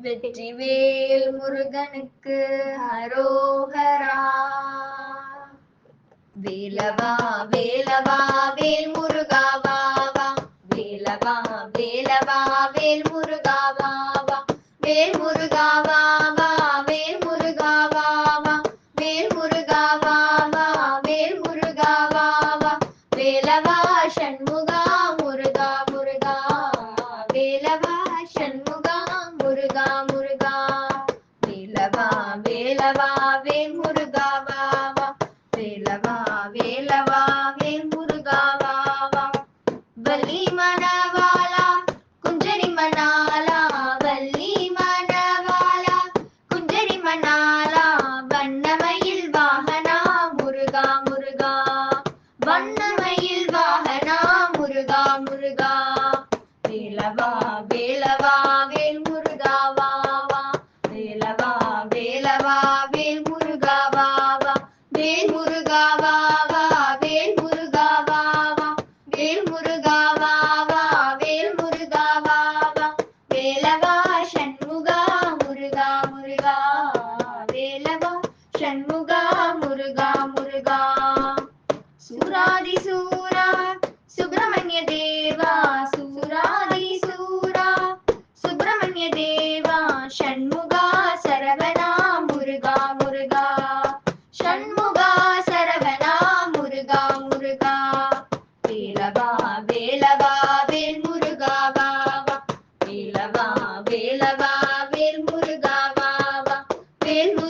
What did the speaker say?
வெற்றிவேல் முருகனுக்கு ஹரோஹரா வேலவா வேலவா வேல் முருகா வேலவா வேலவா வேல் முருகா வேல் முருகா வா வேல் முருகா வேல் முருகா வேல் முருகா வேலவா சண்முகா முருகா முருகா. வேலவா சண்முகா முருகா முருகா வேலவா வேலவா வேல் முருகா வேலவா வேலவா வேல் முருகா வா வா. வள்ளி மணவாளா குஞ்சரி மணாலா வள்ளி மணவாளா குஞ்சரி மணாலா வண்ணமயில் வாகனா முருகா முருகா. வண்ணமயில் வாகனா முருகா முருகா. வேலவா வேலவா வேல் முருகா வேலவா வேலவா வேலவா சண்முகா முருகா முருகா. சூராதி சூரா சுப்பிரமணிய தேவா. சூராதி சூரா சுப்பிரமணிய தேவா. ஷண்முகா சரவணா முருகா முருகா. ஷண்முகா சரவணா முருகா முருகா. வேலவா வேலவா வேல் முருகா வா வேலவா வேலவா வேல் முருகா வா வேல் முருகா